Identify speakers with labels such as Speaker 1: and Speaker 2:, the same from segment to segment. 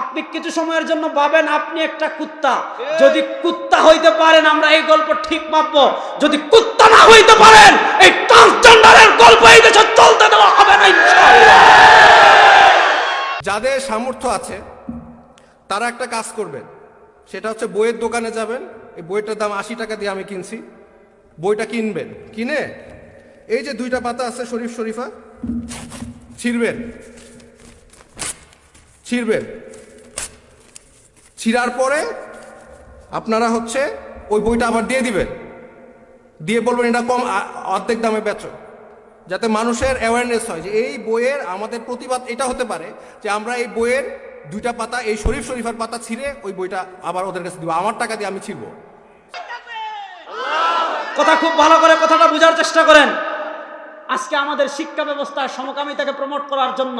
Speaker 1: আপনি কিছু সময়ের জন্য ভাবেন আপনি একটা কুত্তা। যদি কুত্তা হইতে পারেন আমরা এই গল্প ঠিক মাপবো যদি কুত্তা না হইতে পারেন এই ট্রান্সজেন্ডারের গল্প এই দেশে চলতে দেওয়া হবে না
Speaker 2: যাদের সামর্থ্য আছে তারা একটা কাজ করবেন। সেটা হচ্ছে বইয়ের দোকানে যাবেন। এই বইটার দাম আশি টাকা দিয়ে আমি কিনছি। বইটা কিনবেন। কিনে এই যে দুইটা পাতা আছে শরীফ শরীফা ছিঁড়বেন। ছিঁড়বেন। ছিঁড়ার পরে আপনারা হচ্ছে ওই বইটা আবার দিয়ে দিবেন। দিয়ে বলবেন এটা কম অর্ধেক দামে বেচো। যাতে মানুষের অ্যাওয়ারনেস হয় যে এই বইয়ের আমাদের প্রতিবাদ, এটা হতে পারে যে আমরা এই বইয়ের দুইটা পাতা, এই শরীফ শরীফের পাতা ছিঁড়ে ওই বইটা আবার ওদের কাছে দিব। আমার টাকা দিয়ে আমি ছিঁড়বো।
Speaker 1: কথা খুব ভালো করে কথাটা বোঝার চেষ্টা করেন। আজকে আমাদের শিক্ষা ব্যবস্থায় সমকামিতাকে প্রমোট করার জন্য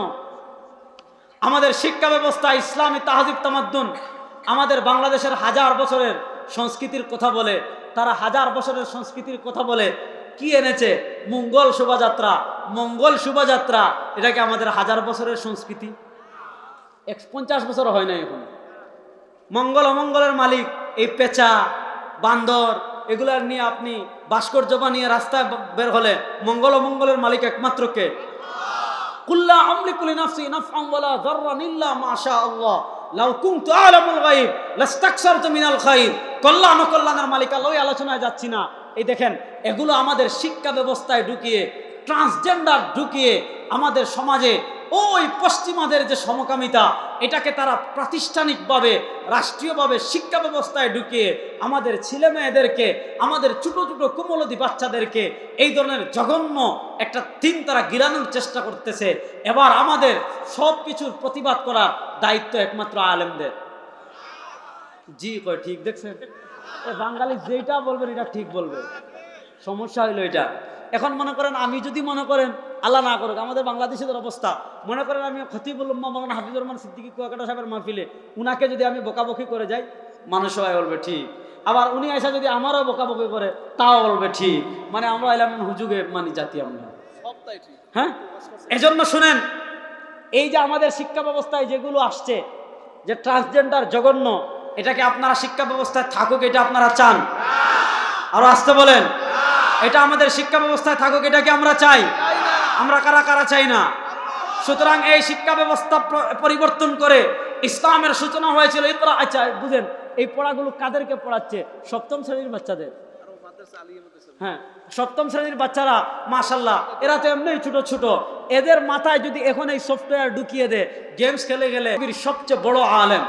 Speaker 1: আমাদের শিক্ষা ব্যবস্থা ইসলামী তাহাজিব তামাদ্দুন আমাদের বাংলাদেশের হাজার বছরের সংস্কৃতির কথা বলে, তারা হাজার বছরের সংস্কৃতির কথা বলে, কি এনেছে? মঙ্গল শোভাযাত্রা। মঙ্গল শোভাযাত্রা এটা কি আমাদের হাজার বছরের সংস্কৃতি। এক পঞ্চাশ বছর হয় না এখন। মঙ্গল অমঙ্গলের মালিক, এই পেঁচা, বান্দর এগুলার নিয়ে আপনি ভাস্কর্য বানিয়ে রাস্তায় বের হলে মঙ্গল অমঙ্গলের মালিক একমাত্র কে? কুল্লা আমলিকু লিনাফসি নাফআন ওয়ালা যাররান ইল্লা মা শা আল্লাহ কল্যাণ অকল্যাণের মালিক আল্লাহ আলোচনায় যাচ্ছি না। এই দেখেন, এগুলো আমাদের শিক্ষা ব্যবস্থায় ঢুকিয়ে, ট্রান্সজেন্ডার ঢুকিয়ে আমাদের সমাজে, ওই পশ্চিমাদের যে সমকামিতা, এটাকে তারা প্রাতিষ্ঠানিকভাবে, রাষ্ট্রীয়ভাবে শিক্ষা ব্যবস্থায় ঢুকিয়ে, আমাদের ছেলে মেয়েদেরকে আমাদের ছোট ছোট কুমলদি বাচ্চাদেরকে, এই ধরনের জঘন্য একটা দিন তারা গিরানোর চেষ্টা করতেছে। এবার আমাদের সব কিছুর প্রতিবাদ করার দায়িত্ব একমাত্র আলেমদের। জি কয় ঠিক দেখছেন? বাঙালি যেটা বলবেন এটা ঠিক বলবে। সমস্যা হইল এটা। এখন মনে করেন আমি যদি মনে করেন আল্লাহ না করুক আমাদের বাংলাদেশের অবস্থা। মনে করেন আমি খতিবুল মৌলানা হাফিজুর রহমান সিদ্দিকী কুয়াকাটা সাহেবের মাহফিলে উনাকে যদি আমি বকাবকি করে যাই মানুষ সবাই বলবে ঠিক। আবার উনি এসে যদি আমারও বকাবকি করে তাও বলবে ঠিক। মানে আমরা এলাম হুজুগে মানি জাতি আমরা। হ্যাঁ? এজন্য শুনেন এই যে আমাদের শিক্ষা ব্যবস্থায় যেগুলো আসছে, যে ট্রান্সজেন্ডার জঘন্য, এটাকে আপনারা শিক্ষা ব্যবস্থায় থাকুক এটা আপনারা চান। আরও আসতে বলেন, এটা আমাদের শিক্ষা ব্যবস্থায় থাকুক এটাকে আমরা চাই? আমরা কারা কারা চাই না? সুতরাং এই শিক্ষা ব্যবস্থা পরিবর্তন করে ইসলামের সূচনা হয়েছিল এই পড়া আচ্ছা বুঝেন, এই পড়াগুলো কাদেরকে পড়াচ্ছে? সপ্তম শ্রেণির বাচ্চাদের। হ্যাঁ সপ্তম শ্রেণির বাচ্চারা মাশাল্লাহ এরা তো এমনি ছোট ছোট। এদের মাথায় যদি এখন এই সফটওয়্যার ঢুকিয়ে দেয় গেমস খেলে গেলে সবচেয়ে বড় আলেম।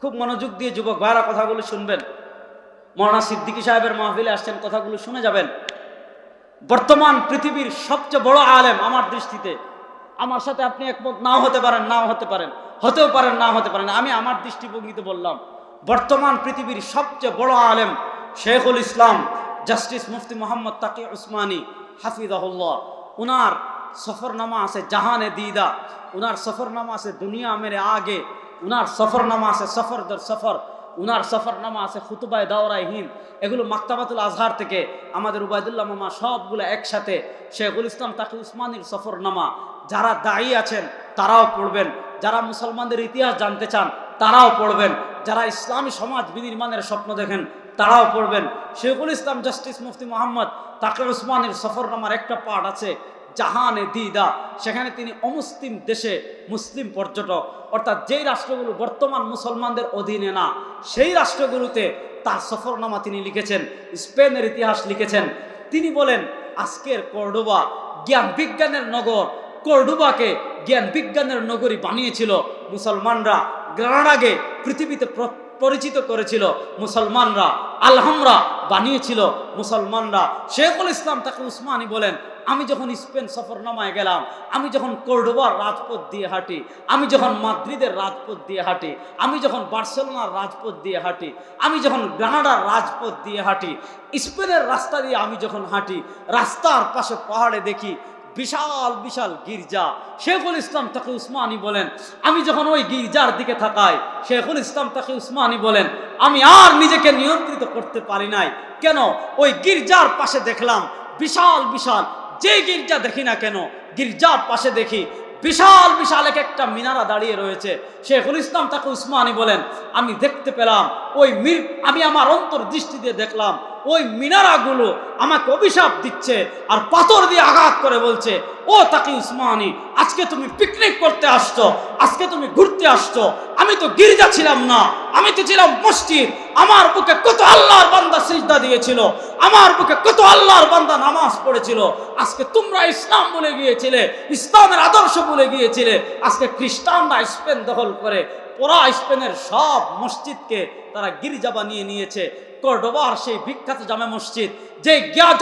Speaker 1: খুব মনোযোগ দিয়ে যুবক ভাইরা কথাগুলো শুনবেন। মৌলানা সিদ্দিকী সাহেবের মাহফিলে আসছেন, কথাগুলো শুনে যাবেন। বর্তমান পৃথিবীর সবচেয়ে বড় আলেম আমার দৃষ্টিতে। আমার সাথে আপনি একমত, নাও হতে পারেন, নাও হতে পারেন, হতেও পারেন না হতে পারেন। আমি আমার দৃষ্টিভঙ্গিতে বললাম, বর্তমান পৃথিবীর সবচেয়ে বড় আলেম শেখুল ইসলাম, জাস্টিস মুফতি মোহাম্মদ তাকি উসমানী, হাফিজাহুল্লাহ। উনার সফরনামা আছে জাহানে দিদা। উনার সফরনামা আছে দুনিয়া মেরে আগে। উনার সফরনামা আছে সফর দর সফর। উনার সফরনামা আছে খুতুবায় দাওরাই হিন্দ। এগুলো মাক্তাবাতুল আজহার থেকে আমাদের উবায়দুল্লাহ মামা সবগুলো একসাথে শেখুল ইসলাম তাকে উসমানীর সফরনামা। যারা দায়ী আছেন, তারাও পড়বেন। যারা মুসলমানদের ইতিহাস জানতে চান, তারাও পড়বেন। যারা ইসলামী সমাজ বিনির্মাণের স্বপ্ন দেখেন তারাও পড়বেন। শেখুল ইসলাম জাস্টিস মুফতি মোহাম্মদ তাকে উসমানীর সফরনামার একটা পার্ট আছে, জাহানে দিদা। সেখানে তিনি অমুসলিম দেশে মুসলিম পর্যটক। অর্থাৎ যেই রাষ্ট্রগুলো বর্তমান মুসলমানদের অধীনে না, সেই রাষ্ট্রগুলোতে তার সফরনামা তিনি লিখেছেন, স্পেনের ইতিহাস লিখেছেন। তিনি বলেন, আজকের কর্ডোবা জ্ঞান বিজ্ঞানের নগর, কর্ডোবাকে জ্ঞান বিজ্ঞানের নগরী বানিয়েছিল মুসলমানরা। গ্রানাডাকে পৃথিবীতে পরিচিত করেছিল মুসলমানরা, আলহামরা বানিয়েছিল মুসলমানরা। শেখুল ইসলাম তাকে উসমানী বলেন, আমি যখন স্পেন সফরনামায় গেলাম, আমি যখন কর্ডোবার রাজপথ দিয়ে হাঁটি, আমি যখন মাদ্রিদের রাজপথ দিয়ে হাঁটি, আমি যখন বার্সেলোনার রাজপথ দিয়ে হাঁটি, আমি যখন গ্রানাডার রাজপথ দিয়ে হাঁটি, স্পেনের রাস্তা দিয়ে আমি যখন হাঁটি, রাস্তার পাশে পাহাড়ে দেখি বিশাল বিশাল গির্জা। শেখুল ইসলাম তাকে উসমানী বলেন। আমি যখন ওই গির্জার দিকে থাকাই, শেখুল ইসলাম তাকে উসমানী বলেন, আমি আর নিজেকে নিয়ন্ত্রিত করতে পারি নাই। কেন? ওই গির্জার পাশে দেখলাম বিশাল বিশাল, যে গির্জা দেখি না কেন, গির্জার পাশে দেখি বিশাল বিশাল এক একটা মিনারা দাঁড়িয়ে রয়েছে। শেখুল ইসলাম তাকে উসমানী বলেন, আমি দেখতে পেলাম, ওই মির, আমি আমার অন্তর দৃষ্টি দিয়ে দেখলাম, ওই মিনারাগুলো আমাকে অভিশাপ দিচ্ছে আর পাথর দিয়ে আঘাত করে বলছে, ও তাকে উসমানী, আজকে তুমি পিকনিক করতে আসছো, আজকে তুমি ঘুরতে আসছো, আমি তো গির্জা ছিলাম না, আমি তো ছিলাম মসজিদ আমার বুকে কত আল্লাহর বান্দা সিজদা দিয়েছিল, আমার বুকে কত আল্লাহর বান্দা নামাজ পড়েছিল। আজকে তোমরা ইসলাম বলে গিয়েছিলে, ইসলামের আদর্শ বলে গিয়েছিলে। আজকে খ্রিস্টানরা স্পেন দখল করে ওরা স্পেনের সব মসজিদকে তারা গির্জা বানিয়ে নিয়েছে। কর্ডোবার সেই বিখ্যাত জামে মসজিদ যে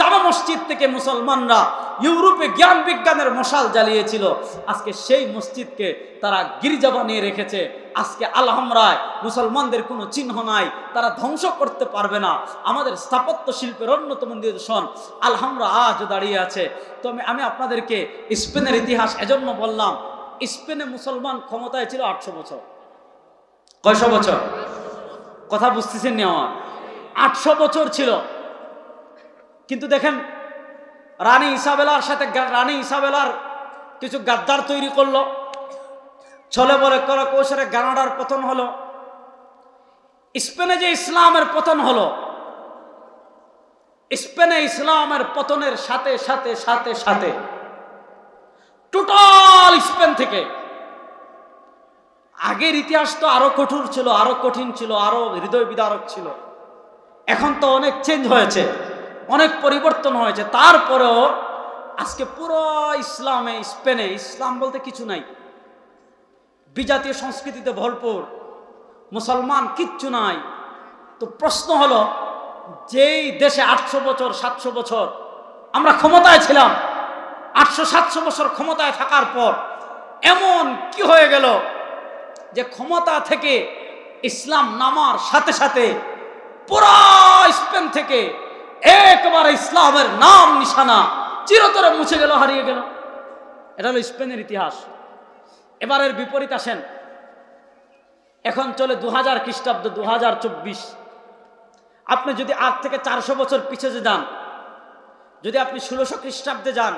Speaker 1: জামে মসজিদ থেকে মুসলমানরা ইউরোপে জ্ঞান বিজ্ঞানের মশাল জ্বালিয়েছিল, আজকে সেই মসজিদকে তারা গির্জা বানিয়ে রেখেছে। আজকে আলহামরায় মুসলমানদের কোনো চিহ্ন নাই, তারা ধ্বংস করতে পারবে না। আমাদের স্থাপত্য শিল্পের অন্যতম নিদর্শন আলহামরা আজও দাঁড়িয়ে আছে। তো আমি আমি আপনাদেরকে স্পেনের ইতিহাস এজন্য বললাম, স্পেনে মুসলমান ক্ষমতায় ছিল আটশো বছর। কয়শো বছর? কথা বুঝতেছেন নি আমার? আটশো বছর ছিল। কিন্তু দেখেন, রানী ইসাবেলার সাথে রানী ইসাবেলার কিছু গাদ্দার তৈরি করল। ছলে বলে করে কৌশলে গানাডার পতন হলো। স্পেনে যে ইসলামের পতন হলো, স্পেনে ইসলামের পতনের সাথে সাথে সাথে সাথে টোটাল স্পেন থেকে আগের ইতিহাস তো আরও কঠোর ছিল, আরও কঠিন ছিল, আরও হৃদয় বিদারক ছিল। এখন তো অনেক চেঞ্জ হয়েছে, অনেক পরিবর্তন হয়েছে। তারপরেও আজকে পুরো ইসলামে, স্পেনে, ইসলাম বলতে কিছু নাই। বিজাতীয় সংস্কৃতিতে ভরপুর, মুসলমান কিচ্ছু নাই। তো প্রশ্ন হলো, যেই দেশে আটশো বছর, সাতশো বছর আমরা ক্ষমতায় ছিলাম, আটশো, সাতশো বছর ক্ষমতায় থাকার পর এমন কি হয়ে গেল যে ক্ষমতা থেকে ইসলাম নামার সাথে সাথে পুরো স্পেন থেকে একবারে ইসলামের নাম নিশানা চিরতরে মুছে গেল, হারিয়ে গেল। এটা হলো স্পেনের ইতিহাস। এবারের বিপরীত আসেন। এখন চলে দু হাজার খ্রিস্টাব্দ দু চব্বিশ। আপনি যদি আজ থেকে চারশো বছর পিছিয়ে যান, যদি আপনি ষোলোশো খ্রিস্টাব্দে যান,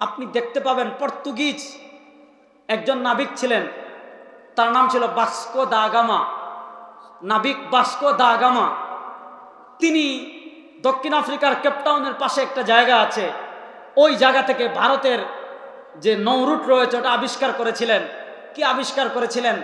Speaker 1: আপনি দেখতে পাবেন পর্তুগিজ একজন নাবিক ছিলেন। তার নাম ছিল বাস্কো দা গামা। নাবিক বাস্কো দা গামা। তিনি দক্ষিণ আফ্রিকার কেপটাউনের পাশে একটা জায়গা আছে। ওই জায়গা থেকে ভারতের যে নৌরুট রয়েছে, ওটা আবিষ্কার করেছিলেন। কি আবিষ্কার করেছিলেন?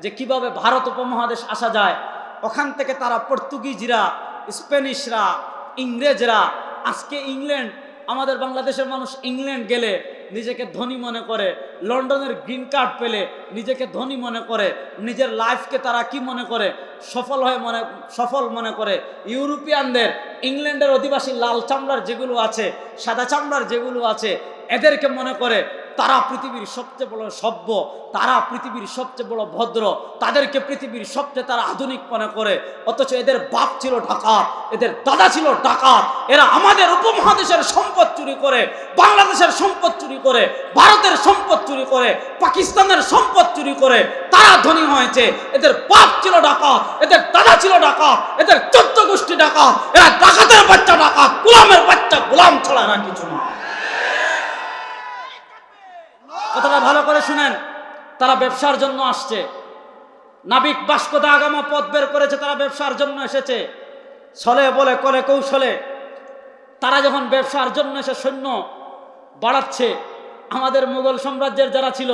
Speaker 1: যে কীভাবে ভারত উপমহাদেশ আসা যায়। ওখান থেকে তারা পর্তুগিজরা, স্প্যানিশরা, ইংরেজরা, আজকে ইংল্যান্ড, আমাদের বাংলাদেশের মানুষ ইংল্যান্ড গেলে নিজেকে ধনী মনে করে। লন্ডনের গ্রিন কার্ড পেলে নিজেকে ধনী মনে করে, নিজের লাইফকে তারা কি মনে করে? সফল হয়ে মনে, সফল মনে করে ইউরোপিয়ানদের, ইংল্যান্ডের অধিবাসী লাল চামড়ার যেগুলো আছে, সাদা চামড়ার যেগুলো আছে, এদেরকে মনে করে তারা পৃথিবীর সবচেয়ে বড় সভ্য, তারা পৃথিবীর সবচেয়ে বড় ভদ্র, তাদেরকে পৃথিবীর সবচেয়ে তারা আধুনিক মনে করে। অথচ এদের বাপ ছিল ডাকাত, এদের দাদা ছিল ডাকাত, এরা আমাদের উপমহাদেশের সম্পদ চুরি করে, বাংলাদেশের সম্পদ চুরি করে, ভারতের সম্পদ চুরি করে, পাকিস্তানের সম্পদ চুরি করে, তারা ধনী হয়েছে। এদের বাপ ছিল ডাকাত, এদের দাদা ছিল ডাকাত, এদের চোদ্দ গোষ্ঠী ডাকাত, এরা ডাকাতের বাচ্চা ডাকাত, গোলামের বাচ্চা গোলাম ছাড়া এরা কিছু না কথাটা ভালো করে শুনেন তারা ব্যবসার জন্য আসছে। নাবিক বাস্কদা আগামা পথ বের করেছে, তারা ব্যবসার জন্য এসেছে। ছলে বলে করে কৌশলে। তারা যখন ব্যবসার জন্য এসে সৈন্য বাড়াচ্ছে, আমাদের মুঘল সাম্রাজ্যের যারা ছিল,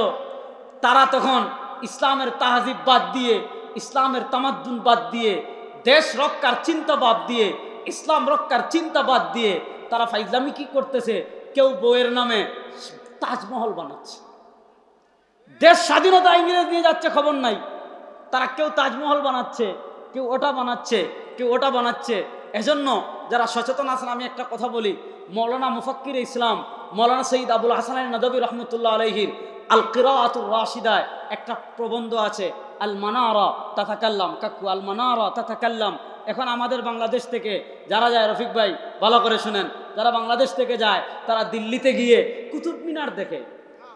Speaker 1: তারা তখন ইসলামের তাহাজিব বাদ দিয়ে, ইসলামের তামাদ্দুন বাদ দিয়ে, দেশ রক্ষার চিন্তা বাদ দিয়ে, ইসলাম রক্ষার চিন্তা বাদ দিয়ে, তারা ফাইজলামি কি করতেছে? কেউ বইয়ের নামে তাজমহল বানাচ্ছে। দেশ স্বাধীনতা ইংরেজ নিয়ে যাচ্ছে খবর নাই। তারা কেউ তাজমহল বানাচ্ছে, কেউ ওটা বানাচ্ছে, কেউ ওটা বানাচ্ছে। এজন্য যারা সচেতন আছেন, আমি একটা কথা বলি, মৌলানা মুফাক্কির ইসলাম, মৌলানা সঈদ আবুল হাসান নদবী রহমতুল্লাহ আলহির আল কিরাতুর রাশিদায় একটা প্রবন্ধ আছে আল মানারা তাথাকাল্লাম কাকু আল মানারা তাথাকাল্লাম এখন আমাদের বাংলাদেশ থেকে যারা যায়, রফিক ভাই, ভালো করে শুনেন। যারা বাংলাদেশ থেকে যায়, তারা দিল্লিতে গিয়ে কুতুব মিনার দেখে,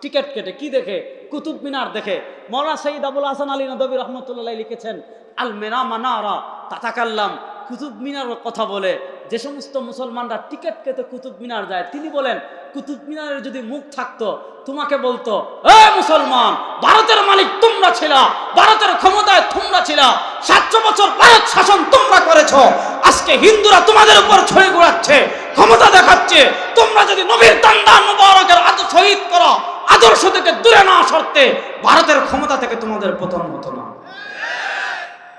Speaker 1: টিকিট কেটে কি দেখে? কুতুব মিনার দেখে মৌলানা সঈদ আবুল হাসান আলী নদবী রহমতুল্লাহ লিখেছেন, আল মেনা মানারা তাতাকাল্লাম। কুতুব মিনার কথা বলে যে সমস্ত মুসলমানরা টিকিট কেটে কুতুব মিনার যায়, তিনি বলেন, কুতুব মিনারের যদি মুখ থাকতো, তোমাকে বলতো, এ মুসলমান, ভারতের মালিক তোমরা ছিলা, ভারতের ক্ষমতায় তোমরা ছিলা, সাতশো বছর ভারত শাসন তোমরা করেছ, আজকে হিন্দুরা তোমাদের উপর ছড়ে ঘোরাচ্ছে, ক্ষমতা দেখাচ্ছে, তোমরা যদি নবীর তান্ডা মুবারকের আজ শহীদ করো আদর্শ থেকে দূরে না সরতে ভারতের ক্ষমতা থেকে তোমাদের পতন হতো না।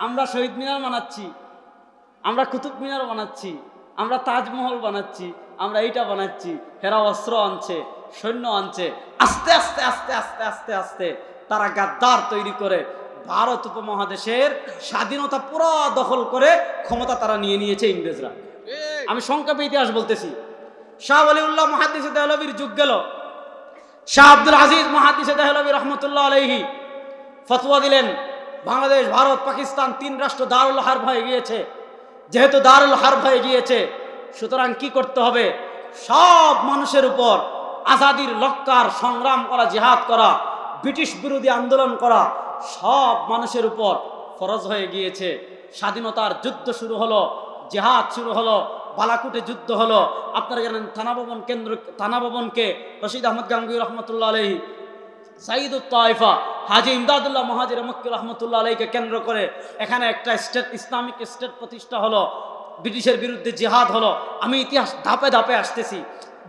Speaker 1: আমরা শহীদ মিনার বানাচ্ছি, আমরা কুতুব মিনার বানাচ্ছি, আমরা তাজমহল বানাচ্ছি, আমরা এইটা বানাচ্ছি, হেরা অস্ত্র আনছে, সৈন্য আনছে, আস্তে আস্তে আস্তে আস্তে আস্তে আস্তে তারা গাদ্দার তৈরি করে ভারত উপমহাদেশের স্বাধীনতা পুরো দখল করে ক্ষমতা তারা নিয়ে নিয়েছে ইংরেজরা। আমি সংক্ষেপে ইতিহাস বলতেছি। শাহ আলিউল্লাহ মহাদিস দেহলবির যুগ গেল। শাহ আব্দুল আজিজ মহাদিস দেহলবি রহমতুল্লাহ আলহি ফতোয়া দিলেন, বাংলাদেশ, ভারত, পাকিস্তান তিন রাষ্ট্র দারুল হার হয়ে গিয়েছে। যেহেতু দারুল হার হয়ে গিয়েছে, সুতরাং কি করতে হবে? সব মানুষের উপর আজাদির লক্কার, সংগ্রাম করা, জিহাদ করা, ব্রিটিশ বিরোধী আন্দোলন করা, সব মানুষের উপর ফরজ হয়ে গিয়েছে। স্বাধীনতার যুদ্ধ শুরু হলো, জেহাদ শুরু হলো বালাকুটে যুদ্ধ হলো। আপনারা জানেন থানা ভবন কেন্দ্র, থানা ভবনকে রশিদ আহমদ গাঙ্গুই রহমতুল্লাহ আলহী সাইদুত তাইফা, হাজি ইমদাদুল্লাহ মহাজির মক্কি রহমতুল্লাহ আলাইকে কেন্দ্র করে এখানে একটা স্টেট, ইসলামিক স্টেট প্রতিষ্ঠা হলো। ব্রিটিশের বিরুদ্ধে জিহাদ হলো। আমি ইতিহাস ধাপে ধাপে আসতেছি।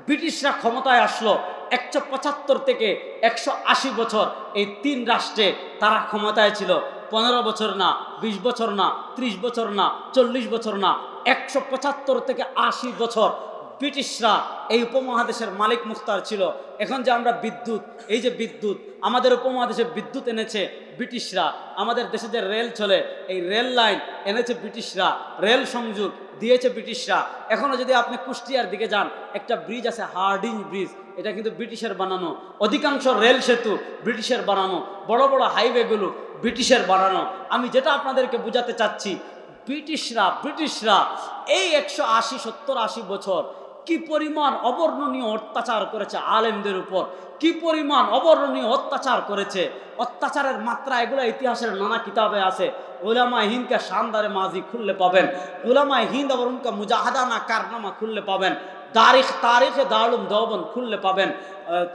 Speaker 1: ব্রিটিশরা ক্ষমতায় আসলো একশো পঁচাত্তর থেকে একশো আশি বছর। এই তিন রাষ্ট্রে তারা ক্ষমতায় ছিল। পনেরো বছর না, বিশ বছর না, ত্রিশ বছর না, চল্লিশ বছর না একশো পঁচাত্তর থেকে আশি বছর ব্রিটিশরা এই উপমহাদেশের মালিক মুখতার ছিল। এখন যে আমরা বিদ্যুৎ, এই যে বিদ্যুৎ, আমাদের উপমহাদেশে বিদ্যুৎ এনেছে ব্রিটিশরা, আমাদের দেশে যে রেল চলে, এই রেল লাইন এনেছে ব্রিটিশরা, রেল সংযোগ দিয়েছে ব্রিটিশরা। এখনও যদি আপনি কুষ্টিয়ার দিকে যান, একটা ব্রিজ আছে হার্ডিং ব্রিজ, এটা কিন্তু ব্রিটিশের বানানো। অধিকাংশ রেল সেতু ব্রিটিশের বানানো, বড় বড় হাইওয়েগুলো ব্রিটিশের বানানো। আমি যেটা আপনাদেরকে বোঝাতে চাচ্ছি ব্রিটিশরা ব্রিটিশরা, এই একশো আশি, সত্তর আশি বছর কি পরিমাণ অবর্ণনীয় অত্যাচার করেছে আলেমদের উপর? কি পরিমাণ অবর্ণনীয় অত্যাচার করেছে? অত্যাচারের মাত্রা এগুলো ইতিহাসের নানা কিতাবে আছে। ওলামা হিন্দকে শানদারে মাজি খুললে পাবেন। ওলামা হিন্দ আবার উনকা মুজাহাদানা কারনামা খুললে পাবেন। তারিখ তারিখে দারুম দবন খুললে পাবেন।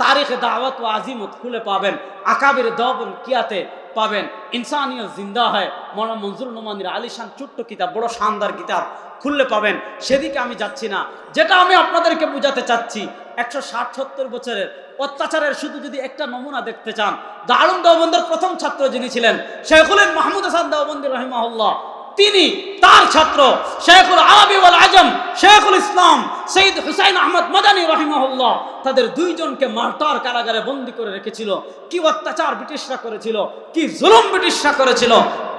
Speaker 1: তারিখে দাওয়াত ও আজিমত খুলে পাবেন। আকাবির দবন কিয়াতে পাবেন। ইনসানিয়ত জিন্দা হয়। মৌলানা মঞ্জুর নোমানির আলিশান ছোট্ট কিতাব, বড় শানদার কিতাব খুললে পাবেন। সেদিকে আমি যাচ্ছি না। যেটা আমি আপনাদেরকে বোঝাতে চাচ্ছি, একশো ষাট সত্তর বছরের অত্যাচারের শুধু যদি একটা নমুনা দেখতে চান, দারুণ দেওবন্দের প্রথম ছাত্র যিনি ছিলেন শেখুল মাহমুদ হাসান দেওবন্দি রহিমাহুল্লাহ। তিনি তার ছাত্র শেখুল আরবি ওয়াল আজম, শেখুল ইসলাম সৈয়দ হুসাইন আহমদ মাদানী রহিমাহুল্লাহ তাদের দুইজনকে মার্টার কারাগারে বন্দি করে রেখেছিল। কি অত্যাচার ব্রিটিশরা করেছিল, কি জুলুম ব্রিটিশরা করেছিল,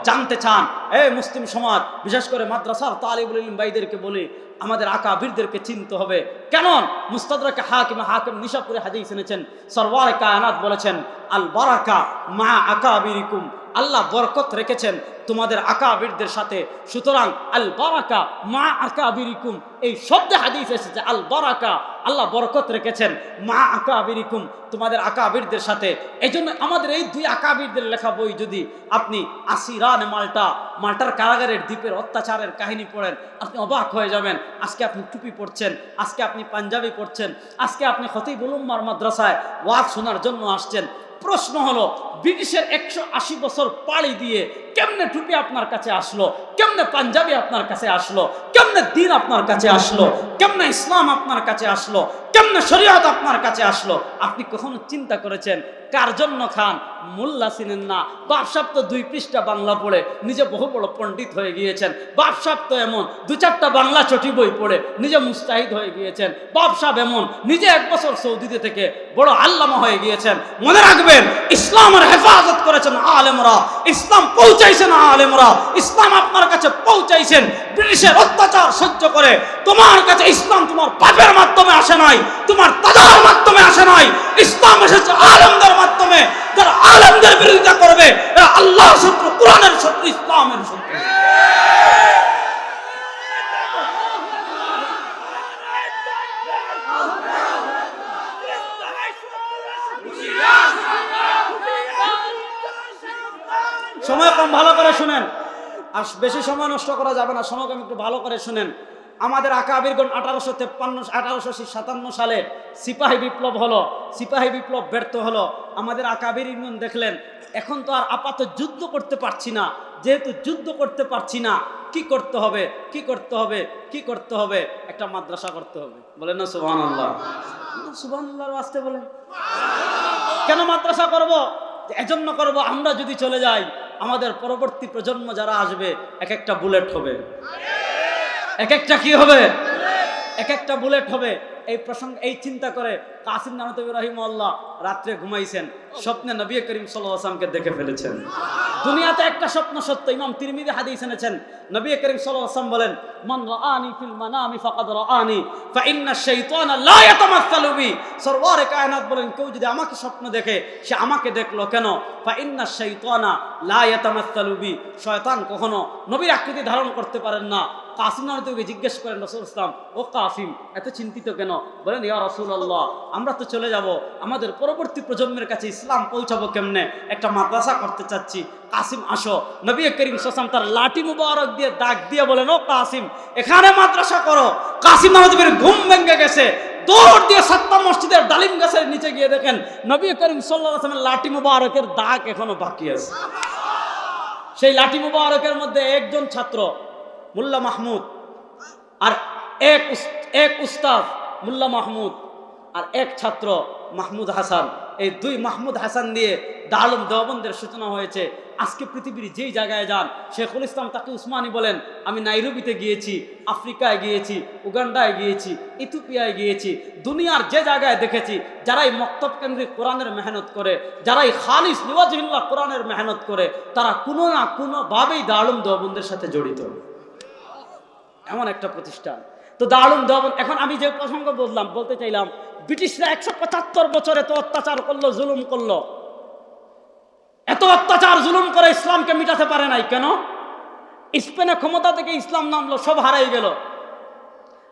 Speaker 1: জানতে চান? এই মুসলিম সমাজ, বিশেষ করে মাদ্রাসার তালিবুল ইলম ভাইদেরকে বলি, আমাদের আকাবিরদেরকে চিনতে হবে। কেন মুস্তাদরাকে হাকিম হাকিম নিশাপুরে হাদিস এনেছেন, সরওয়ার কায়নাত বলেছেন, আল বারাকা মা আকাবিরিকুম আল্লাহ বরকত রেখেছেন তোমাদের আকাবিরদের সাথে। সুতরাং আল বারাকা মা আকাবিরিকুম, এই শব্দে হাদিস এসেছে, আল বারাকা, আল্লাহ বরকত রেখেছেন মা আকাবিরিকুম, তোমাদের আকাবিরদের সাথে। এই আমাদের এই দুই আকাবিরদের লেখা বই যদি আপনি আসিরান মাল্টা, মাল্টার কারাগারের দ্বীপের অত্যাচারের কাহিনী পড়েন, আপনি অবাক হয়ে যাবেন, আজকে আপনি টুপি পড়ছেন আজকে আপনি পাঞ্জাবি পড়ছেন আজকে আপনি খতিবুল উম্মার মাদ্রাসায় ওয়াজ শোনার জন্য আসছেন প্রশ্ন হলো, ব্রিটিশের একশো আশি বছর পাড়ি দিয়ে কেমনে টুপি আপনার কাছে আসলো? কেমনে পাঞ্জাবি আপনার কাছে আসলো? কেমনে দিন আপনার কাছে আসলো? কেমনে ইসলাম আপনার কাছে আসলো? কেমনে শরীয়ত আপনার কাছে আসলো? আপনি কখনো চিন্তা করেছেন, কার জন্য খান? মোল্লা চিনেন না। বাপসাপ তো দুই পৃষ্ঠা বাংলা পড়ে, নিজে বহু বড় পণ্ডিত হয়ে গিয়েছেন। বাপসাপ তো এমন, দু চারটা বাংলা চটি বই পড়ে, নিজে মুস্তাহিদ হয়ে গিয়েছেন। বাপসাপ এমন, নিজে এক বছর সৌদিতে থেকে বড় আল্লামা হয়ে গিয়েছেন। মনে রাখবেন ইসলামের হেফাজত করেছেন আলেমরা। ইসলাম পৌঁছাইছেন আলেমরা। ইসলাম আপনার কাছে পৌঁছাইছেন। ব্রিটিশের অত্যাচার সহ্য করে। তোমার কাছে ইসলাম তোমার পাপের মাধ্যমে আসে নাই, তোমার তাদার মাধ্যমে আসে নাই। ইসলাম এসেছে আলেমদের মাধ্যমে। যারা আলেমদের বিরোধিতা করবে, এরা আল্লাহর শত্রু, কোরআনের শত্রু, ইসলামের শত্রু। সময় কম, ভালো করে শুনেন। আর বেশি সময় নষ্ট করা যাবে না, সময় কম একটু ভালো করে শুনেন। আমাদের আকাবিরগণ আঠারোশো তেপ্পান্ন, আঠারোশো সাতান্ন সালে সিপাহী বিপ্লব হলো, সিপাহী বিপ্লব ব্যর্থ হলো। আমাদের আকাবিরগণ দেখলেন, এখন তো আর আপাতত যুদ্ধ করতে পারছি না, যেহেতু যুদ্ধ করতে পারছি না, কি করতে হবে, কি করতে হবে, কি করতে হবে, একটা মাদ্রাসা করতে হবে। বলেন না সুবহান আল্লাহর আসতে বলেন। কেন মাদ্রাসা করব? এজন্য করব আমরা যদি চলে যাই, আমাদের পরবর্তী প্রজন্ম যারা আসবে এক একটা বুলেট হবে। এক একটা কি হবে? এক একটা বুলেট হবে। এই প্রসঙ্গ, এই চিন্তা করে কাসিম নামত ইব্রাহিম আল্লাহ রাত্রে ঘুমাইছেন। স্বপ্নে নবী করিম ওয়াসাল্লামকে দেখে ফেলেছেন। দুনিয়াতে একটা স্বপ্ন সত্য, ইমাম তিরমিজি হাদিস এনেছেন। নবী করিম ওয়াসাল্লাম বলেন ফিল মানামি ফাকাদ ফা ইন্না লা সরওয়ারে কায়নাত বলেন, কেউ যদি আমাকে স্বপ্ন দেখে, সে আমাকে দেখল কেন? ফা ইন্না শাইতানা লা ইয়াতামাসসালু শয়তান কখনো নবীর আকৃতি ধারণ করতে পারেন না। কাসিম নামকে জিজ্ঞেস করেন, রসুল ইসলাম, ও কাসিম, এত চিন্তিত কেন? বলেন, ইয়া আল্লাহ আমরা তো চলে যাব, আমাদের পরবর্তী প্রজন্মের কাছে ইসলাম পৌঁছাবো কেমনে? একটা মাদ্রাসা করতে চাচ্ছি। কাসিম, আসো। নবী করিম সোসাম তার লাঠি মুবারক দিয়ে দাগ দিয়ে বলেন, ও কাসিম, এখানে মাদ্রাসা করো। কাসিম নামদের ঘুম ভেঙে গেছে। দৌড় দিয়ে সত্তা মসজিদের ডালিম গাছের নিচে গিয়ে দেখেন, নবী করিম সাল্লাহ আসলামের লাঠি মুবারকের দাগ এখনও বাকি আছে। সেই লাঠি মুবারকের মধ্যে একজন ছাত্র, মোল্লা মাহমুদ, আর এক এক উস্তাদ, মোল্লা মাহমুদ। আর এক ছাত্র মাহমুদ হাসান। এই দুই মাহমুদ হাসান দিয়ে দারুম দেওবন্দের সূচনা হয়েছে। আজকে পৃথিবীর যেই জায়গায় যান, শেখুল ইসলাম তাকে উসমানি বলেন, আমি নাইরুবিতে গিয়েছি, আফ্রিকায় গিয়েছি, উগান্ডায় গিয়েছি, ইথিওপিয়ায় গিয়েছি। দুনিয়ার যে জায়গায় দেখেছি, যারাই মক্তব কেন্দ্রিক কোরআনের মেহনত করে, যারাই খালিস নিওয়াজিল্লাহ কোরআনের মেহনত করে, তারা কোনো না কোনোভাবেই দারুম দেওবন্দের সাথে জড়িত। এমন একটা প্রতিষ্ঠান। তো দারুণ দেওয়ান এখন আমি যে প্রসঙ্গ বললাম, বলতে চাইলাম, ব্রিটিশরা একশো পঁচাত্তর বছর এত অত্যাচার করল, জুলুম করল। এত অত্যাচার, জুলুম করে ইসলামকে মিটাতে পারে নাই কেন? স্পেনে ক্ষমতা থেকে ইসলাম নামলো, সব হারাই গেল।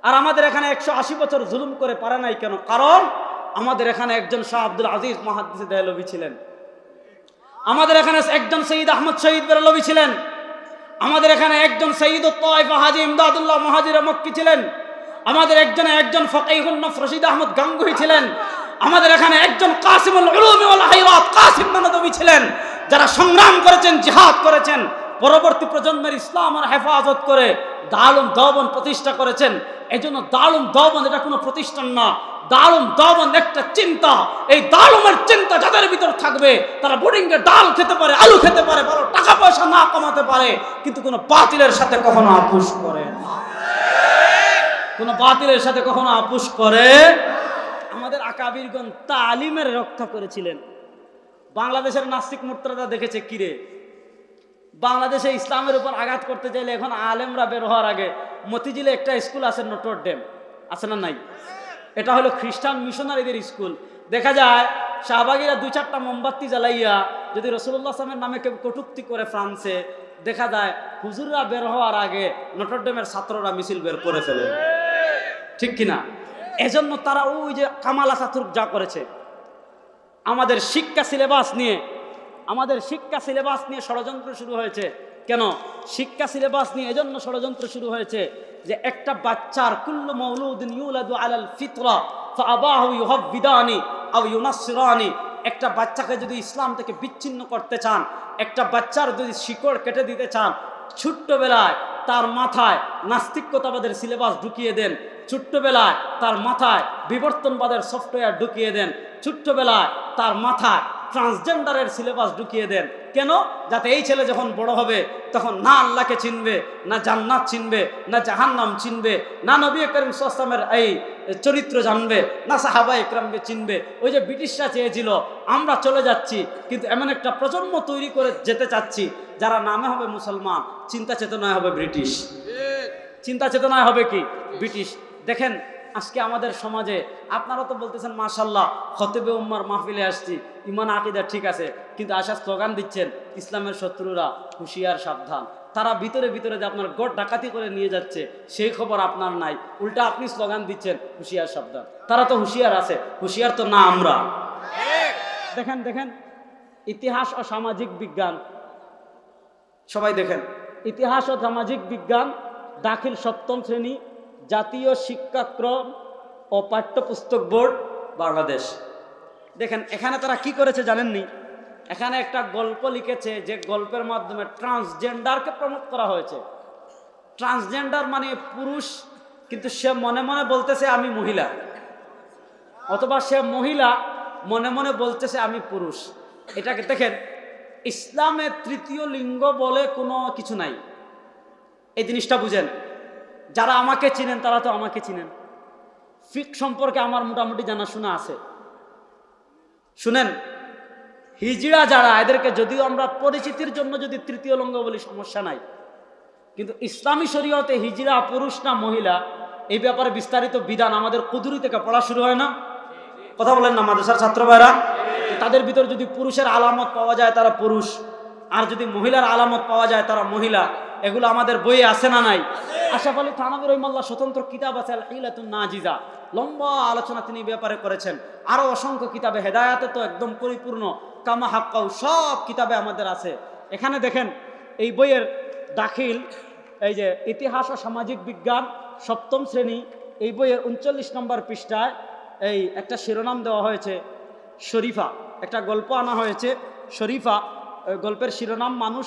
Speaker 1: আর আমাদের এখানে একশো আশি বছর জুলুম করে পারে নাই কেন? কারণ আমাদের এখানে একজন শাহ আব্দুল আজিজ মাহাদিস দেহলবি ছিলেন। আমাদের এখানে একজন সঈদ আহমদ শহীদ বেরলবি ছিলেন। আমাদের এখানে একজন সঈদ উত্তয়ফা হাজি ইমদাদুল্লাহ মহাজির মক্কি ছিলেন। আমাদের একজন একজন ফকিহুল রশিদ আহমদ গাঙ্গুহি ছিলেন। আমাদের এখানে একজন কাসিমুল উলুমি ওয়াল হাইরাত কাসিম ছিলেন, যারা সংগ্রাম করেছেন, জিহাদ করেছেন, পরবর্তী প্রজন্মের ইসলাম আর হেফাজত করে দারুম দবন প্রতিষ্ঠা করেছেন। এজন্য দারুম দবন এটা কোনো প্রতিষ্ঠান না। দারুম দমন একটা চিন্তা। এই দারুমের চিন্তা যাদের ভিতর থাকবে, তারা বোর্ডিং এর ডাল খেতে পারে, আলু খেতে পারে বড় টাকা পয়সা না কমাতে পারে, কিন্তু কোনো বাতিলের সাথে কখনো আপুস করে না। কোনো বাতিলের সাথে কখনো আপুস করে? আমাদের আকাবিরগণ তালিমের রক্ষা করেছিলেন। বাংলাদেশের নাস্তিক মূর্তরা দেখেছে কিরে? বাংলাদেশে ইসলামের উপর আঘাত করতে চাইলে এখন আলেমরা বের হওয়ার আগে মতিঝিলে একটা স্কুল আছে, নটর ডেম। আছে না নাই? এটা হলো খ্রিস্টান মিশনারিদের স্কুল। দেখা যায়, শাহবাগিরা দুই চারটা মোমবাতি জ্বালাইয়া যদি রসুল্লাহ আসলামের নামে কেউ কটুক্তি করে ফ্রান্সে, দেখা যায় হুজুররা বের হওয়ার আগে নটরডেমের ছাত্ররা মিছিল বের করে ফেলে। ঠিক কিনা? এজন্য তারা ওই যে কামালা ছাত্র যা করেছে, আমাদের শিক্ষা সিলেবাস নিয়ে, আমাদের শিক্ষা সিলেবাস নিয়ে ষড়যন্ত্র শুরু হয়েছে। কেন? শিক্ষা সিলেবাস নিয়ে এজন্য ষড়যন্ত্র শুরু হয়েছে যে একটা বাচ্চার কুল্লু মৌলুদিন ইউলাদু আলাল ফিতরা, ফাআবাহু ইউহাব্বিদানি একটা বাচ্চাকে যদি ইসলাম থেকে বিচ্ছিন্ন করতে চান, একটা বাচ্চার যদি শিকড় কেটে দিতে চান, ছোট্টবেলায় তার মাথায় নাস্তিক্যতাবাদের সিলেবাস ঢুকিয়ে দেন। ছোট্টবেলায় তার মাথায় বিবর্তনবাদের সফটওয়্যার ঢুকিয়ে দেন। ছোট্টবেলায় তার মাথায় ট্রান্সজেন্ডারের সিলেবাস ঢুকিয়ে দেন। কেন? যাতে এই ছেলে যখন বড় হবে, তখন না আল্লাহকে চিনবে, না জান্নাত চিনবে, না জাহান্নাম চিনবে, না নবী করিম সাল্লামের এই চরিত্র জানবে, না সাহাবা ইকরামকে চিনবে। ওই যে ব্রিটিশরা চেয়েছিল, আমরা চলে যাচ্ছি, কিন্তু এমন একটা প্রজন্ম তৈরি করে যেতে চাচ্ছি যারা নামে হবে মুসলমান চিন্তা চেতনায় হবে ব্রিটিশ। চিন্তা চেতনায় হবে কি? ব্রিটিশ। দেখেন আজকে আমাদের সমাজে আপনারা তো বলতেছেন মাশাল্লাহ খতেবে উম্মার মাহফিলে আসছি ইমান আকিদা ঠিক আছে কিন্তু আশা স্লোগান দিচ্ছেন ইসলামের শত্রুরা হুঁশিয়ার সাবধান। তারা ভিতরে ভিতরে যে আপনার গড় ডাকাতি করে নিয়ে যাচ্ছে সেই খবর আপনার নাই। উল্টা আপনি স্লোগান দিচ্ছেন হুঁশিয়ার সাবধান। তারা তো হুঁশিয়ার আছে হুঁশিয়ার তো না আমরা। দেখেন দেখেন ইতিহাস ও সামাজিক বিজ্ঞান সবাই দেখেন। ইতিহাস ও সামাজিক বিজ্ঞান, দাখিল সপ্তম শ্রেণি, জাতীয় শিক্ষাক্রম ও পাঠ্যপুস্তক বোর্ড বাংলাদেশ। দেখেন, এখানে তারা কি করেছে জানেননি? এখানে একটা গল্প লিখেছে যে গল্পের মাধ্যমে ট্রান্সজেন্ডারকে প্রমোট করা হয়েছে। ট্রান্সজেন্ডার মানে পুরুষ, কিন্তু সে মনে মনে বলতেছে, আমি মহিলা। অথবা সে মহিলা মনে মনে বলতেছে, আমি পুরুষ। এটাকে দেখেন ইসলামে তৃতীয় লিঙ্গ বলে কোনো কিছু নাই। এই জিনিসটা বুঝেন। যারা আমাকে চিনেন, তারা তো আমাকে চিনেন। ফিক সম্পর্কে আমার মোটামুটি জানাশোনা আছে। শুনেন, হিজড়া যারা, এদেরকে যদিও আমরা পরিচিতির জন্য যদি তৃতীয় লিঙ্গ বলি, সমস্যা নাই। কিন্তু ইসলামী শরীয়তে হিজড়া পুরুষ না মহিলা, এই ব্যাপারে বিস্তারিত বিধান আমাদের কুদুরি থেকে পড়া শুরু হয় না। কথা বলেন না, মাদ্রাসার ছাত্র ভাইরা? তাদের ভিতর যদি পুরুষের আলামত পাওয়া যায়, তারা পুরুষ। আর যদি মহিলার আলামত পাওয়া যায়, তারা মহিলা। এগুলো আমাদের বইয়ে আছে না নাই? আশাফ আলী থানাবি রহিমাল্লাহ স্বতন্ত্র কিতাব আছে নাজিজা। লম্বা আলোচনা তিনি ব্যাপারে করেছেন। আরও অসংখ্য কিতাবে হেদায়াতে তো একদম পরিপূর্ণ। কামা হাক্কাউ সব কিতাবে আমাদের আছে। এখানে দেখেন, এই বইয়ের দাখিল, এই যে ইতিহাস ও সামাজিক বিজ্ঞান সপ্তম শ্রেণি, এই বইয়ের উনচল্লিশ নম্বর পৃষ্ঠায় এই একটা শিরোনাম দেওয়া হয়েছে শরীফা। একটা গল্প আনা হয়েছে। শরীফা গল্পের শিরোনাম মানুষ,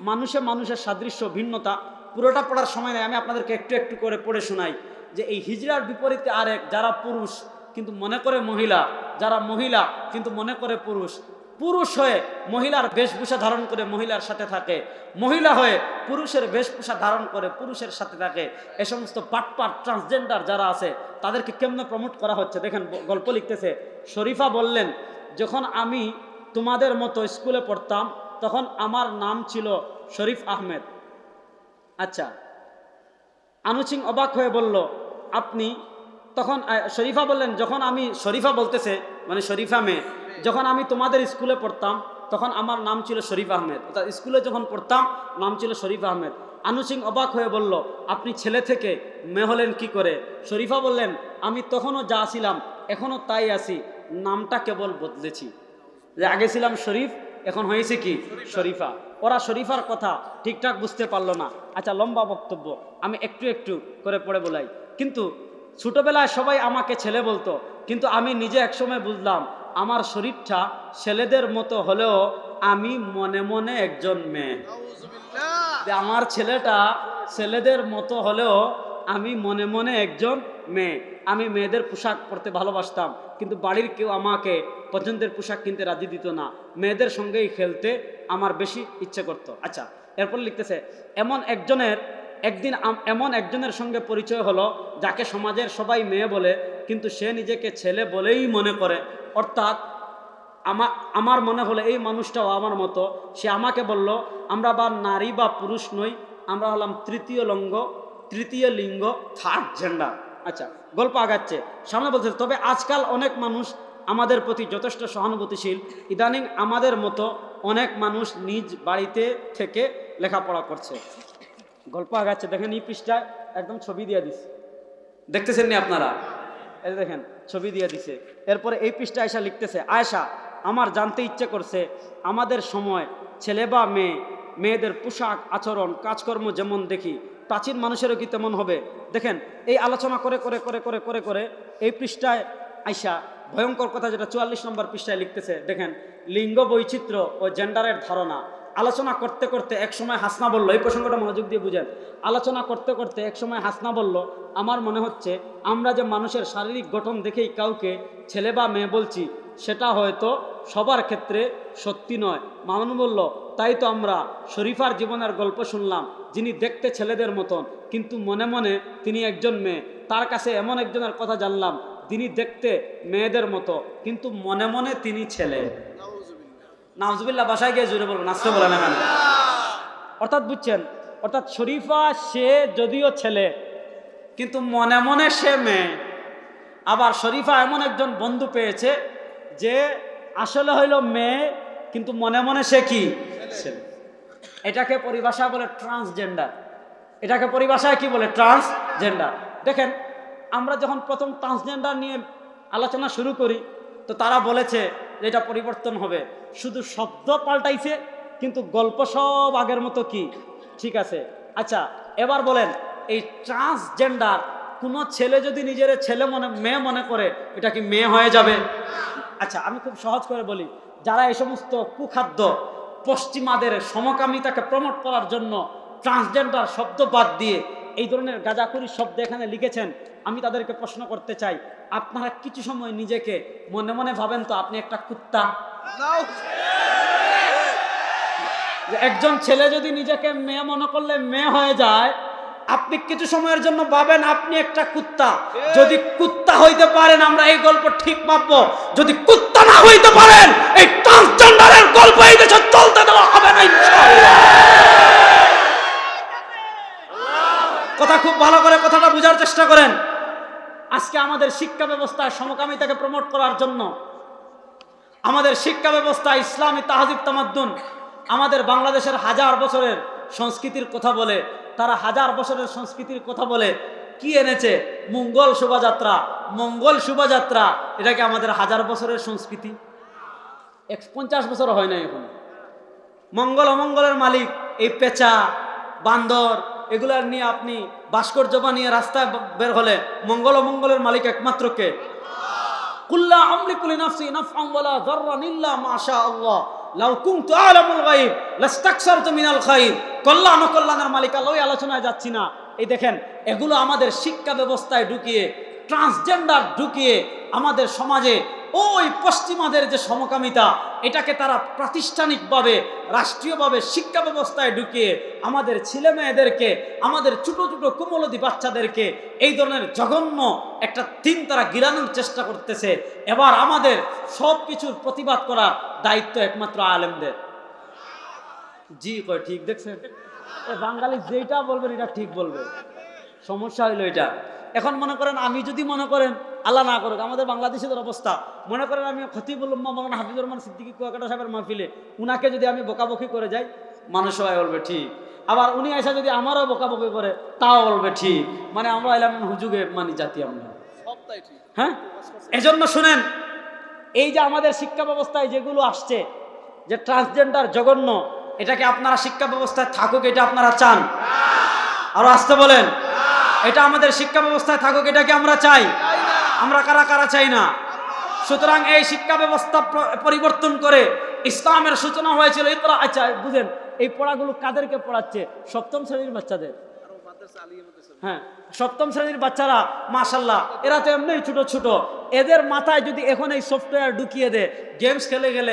Speaker 1: মানুষে মানুষের সাদৃশ্য, ভিন্নতা। পুরোটা পড়ার সময় নেই, আমি আপনাদেরকে একটু একটু করে পড়ে শোনাই। যে এই হিজড়ার বিপরীতে আরেক, যারা পুরুষ, কিন্তু মনে করে মহিলা, যারা মহিলা, কিন্তু মনে করে পুরুষ পুরুষ হয়ে মহিলার বেশভূষা ধারণ করে মহিলার সাথে থাকে। মহিলা হয়ে পুরুষের বেশভূষা ধারণ করে পুরুষের সাথে থাকে। এ সমস্ত পাটপাট ট্রান্সজেন্ডার যারা আছে, তাদেরকে কেমনে প্রমোট করা হচ্ছে? দেখেন গল্প লিখতেছে, শরীফা বললেন, যখন আমি তোমাদের মতো স্কুলে পড়তাম, তখন আমার নাম ছিল শরীফ আহমেদ। আচ্ছা আনুচিং অবাক হয়ে বলল, আপনি তখন শরীফা বললেন, যখন আমি শরীফা বলতেছে মানে শরীফা মেয়ে যখন আমি তোমাদের স্কুলে পড়তাম, তখন আমার নাম ছিল শরীফ আহমেদ। অর্থাৎ স্কুলে যখন পড়তাম, নাম ছিল শরীফ আহমেদ। আনু সিং অবাক হয়ে বলল, আপনি ছেলে থেকে মেয়ে হলেন কী করে? শরীফা বললেন, আমি তখনও যা ছিলাম, এখনও তাই আছি। নামটা কেবল বদলেছি। যে আগে ছিলাম শরীফ, এখন হয়েছে কি শরীফা। ওরা শরীফার কথা ঠিকঠাক বুঝতে পারল না। আচ্ছা লম্বা বক্তব্য, আমি একটু একটু করে পড়ে বলাই। কিন্তু ছোটবেলায় সবাই আমাকে ছেলে বলতো, কিন্তু আমি নিজে একসময় বুঝলাম আমার শরীরটা ছেলেদের মতো হলেও আমি মনে মনে একজন মেয়ে। আমার ছেলেটা ছেলেদের মতো হলেও আমি মনে মনে একজন মেয়ে। আমি মেয়েদের পোশাক পরতে ভালোবাসতাম কিন্তু বাড়ির কেউ আমাকে পছন্দের পোশাক কিনতে রাজি দিত না। মেয়েদের সঙ্গেই খেলতে আমার বেশি ইচ্ছে করতো। আচ্ছা এরপর লিখতেছে এমন একজনের একদিন এমন একজনের সঙ্গে পরিচয় হলো যাকে সমাজের সবাই মেয়ে বলে কিন্তু সে নিজেকে ছেলে বলেই মনে করে। অর্থাৎ আমার আমার মনে হলো এই মানুষটাও আমার মতো। সে আমাকে বলল, আমরা বা নারী বা পুরুষ নই, আমরা হলাম তৃতীয় লিঙ্গ তৃতীয় লিঙ্গ থার্ড জেন্ডার আচ্ছা গল্প আগাচ্ছে। সামনে বলছে, তবে আজকাল অনেক মানুষ আমাদের প্রতি যথেষ্ট সহানুভূতিশীল। ইদানিং আমাদের মতো অনেক মানুষ নিজ বাড়িতে থেকে লেখাপড়া করছে। গল্প আগাচ্ছে। দেখেন এই পৃষ্ঠায় একদম ছবি দিয়ে দিচ্ছে। দেখতেছেন নি আপনারা? এই দেখেন, ছবি দিয়ে দিছে। এরপরে এই পৃষ্ঠা আয়সা লিখতেছে, আয়সা, আমার জানতে ইচ্ছে করছে, আমাদের সময় ছেলে বা মেয়ে, মেয়েদের পোশাক আচরণ, কাজকর্ম যেমন দেখি, প্রাচীন মানুষেরও কি তেমন হবে? দেখেন, এই আলোচনা করে করে করে করে করে করে এই পৃষ্ঠায় আয়সা ভয়ঙ্কর কথা যেটা চুয়াল্লিশ নম্বর পৃষ্ঠায় লিখতেছে, দেখেন, লিঙ্গ বৈচিত্র্য ও জেন্ডারের ধারণা আলোচনা করতে করতে এক সময় হাসনা বলল, এই প্রসঙ্গটা মনোযোগ দিয়ে বুঝেন। আলোচনা করতে করতে এক সময় হাসনা বলল, আমার মনে হচ্ছে আমরা যে মানুষের শারীরিক গঠন দেখেই কাউকে ছেলে বা মেয়ে বলছি, সেটা হয়তো সবার ক্ষেত্রে সত্যি নয়। মামুন বলল, তাই তো আমরা শরীফার জীবনের গল্প শুনলাম, যিনি দেখতে ছেলেদের মতন, কিন্তু মনে মনে তিনি একজন মেয়ে। তার কাছে এমন একজনের কথা জানলাম তিনি দেখতে মেয়েদের মতো, কিন্তু মনে মনে তিনি ছেলে। নাউজুবিল্লাহ বাসায় গিয়ে জুড়ে বলবেন আসতে বলেন এখানে অর্থাৎ বুঝছেন অর্থাৎ শরীফা সে যদিও ছেলে কিন্তু মনে মনে সে মেয়ে। আবার শরীফা এমন একজন বন্ধু পেয়েছে যে আসলে হইল মেয়ে কিন্তু মনে মনে সে কি? ছেলে। এটাকে পরিভাষায় বলে ট্রান্সজেন্ডার। এটাকে পরিভাষায় কি বলে? ট্রান্সজেন্ডার। দেখেন আমরা যখন প্রথম ট্রান্সজেন্ডার নিয়ে আলোচনা শুরু করি তো তারা বলেছে এটা পরিবর্তন হবে। শুধু শব্দ পাল্টাইছে, কিন্তু গল্প সব আগের মতো কি? ঠিক আছে। আচ্ছা এবার বলেন, এই ট্রান্সজেন্ডার কোনো ছেলে যদি নিজের ছেলে মনে, মেয়ে মনে করে, এটা কি মেয়ে হয়ে যাবে? আচ্ছা আমি খুব সহজ করে বলি, যারা এই সমস্ত কুখাদ্য পশ্চিমাদের সমকামিতাকে প্রমোট করার জন্য ট্রান্সজেন্ডার শব্দ বাদ দিয়ে এই ধরনের গাজাকুরি শব্দ এখানে লিখেছেন, আমি তাদেরকে প্রশ্ন করতে চাই, আপনারা কিছু সময় নিজেকে মনে মনে ভাবেন তো আপনি একটা কুত্তা? একজন ছেলে যদি নিজেকে মেয়ে মনে করলে মেয়ে হয়ে যায়, আপনি কিছু সময়ের জন্য ভাবেন আপনি একটা কুত্তা। যদি কুত্তা হইতে পারেন, আমরা এই গল্প ঠিক মাপবো যদি কুত্তা না হইতে পারেন, এই ট্রান্সজেন্ডারের গল্প এই দেশে চলতে দেওয়া হবে না। কথা খুব ভালো করে কথাটা বোঝার চেষ্টা করেন। আজকে আমাদের শিক্ষা ব্যবস্থায় সমকামিতাকে প্রমোট করার জন্য, আমাদের শিক্ষা ব্যবস্থা ইসলামী তাহাজিব তামাদ্দুন আমাদের বাংলাদেশের হাজার বছরের সংস্কৃতির কথা বলে, তারা হাজার বছরের সংস্কৃতির কথা বলে, কি এনেছে? মঙ্গল শোভাযাত্রা। মঙ্গল শোভাযাত্রা এটা কি আমাদের হাজার বছরের সংস্কৃতি। এক পঞ্চাশ বছর হয় না এখন। মঙ্গল অমঙ্গলের মালিক এই পেঁচা, বান্দর এগুলার নিয়ে আপনি ভাস্কর্য বানিয়ে রাস্তায় বের হলে মঙ্গল অমঙ্গলের মালিক একমাত্র কে? কুল্লা লাউ কল্যাণ আলোচনায় যাচ্ছি না। এই দেখেন, এগুলো আমাদের ঢুকিয়ে ট্রান্সজেন্ডার ঢুকিয়ে আমাদের সমাজে ওই পশ্চিমাদের যে সমকামিতা, এটাকে তারা প্রাতিষ্ঠানিকভাবে, রাষ্ট্রীয়ভাবে, শিক্ষা ব্যবস্থায় ঢুকিয়ে আমাদের ছেলে মেয়েদেরকে, আমাদের ছোট ছোট কুমলদি বাচ্চাদেরকে এই ধরনের জঘন্য একটা দিন তারা গিরানোর চেষ্টা করতেছে। এবার আমাদের সব কিছুর প্রতিবাদ করার দায়িত্ব একমাত্র আলেমদের। জি, কয়, ঠিক দেখছেন? বাঙালি যেটা বলবেন, এটা ঠিক বলবে। সমস্যা হইল এটা। এখন মনে করেন আমি যদি মনে করেন আল্লাহ না করুক আমাদের বাংলাদেশের অবস্থা। মনে করেন আমি খতিবুল মৌলানা হাফিজুর রহমান সিদ্দিকী কুয়াকাটা সাহেবের মাহফিলে উনাকে যদি আমি বকাবকি করে যাই মানুষ সবাই বলবে ঠিক। আবার উনি এসে যদি আমারও বকাবকি করে তাও বলবে ঠিক। মানে আমরা এলাম হুজুগে মানি জাতি আমরা। হ্যাঁ? এজন্য শুনেন এই যে আমাদের শিক্ষা ব্যবস্থায় যেগুলো আসছে যে ট্রান্সজেন্ডার জঘন্য এটাকে আপনারা শিক্ষা ব্যবস্থায় থাকুক এটা আপনারা চান। আরও আসতে বলেন। এটা আমাদের শিক্ষা ব্যবস্থায় থাকুক এটাকে আমরা চাই? আমরা কারা কারা চাই না? সুতরাং এই শিক্ষা ব্যবস্থা পরিবর্তন করে ইসলামের সূচনা হয়েছিল। ইকরা আচ্ছা বুঝেন, এই পড়াগুলো কাদেরকে পড়াচ্ছে? সপ্তম শ্রেণির বাচ্চাদের। হ্যাঁ সপ্তম শ্রেণির বাচ্চারা মাশাল্লাহ এরা তো এমনি ছোট ছোট। এদের মাথায় যদি এখন এই সফটওয়্যার ঢুকিয়ে দেয় গেমস খেলে গেলে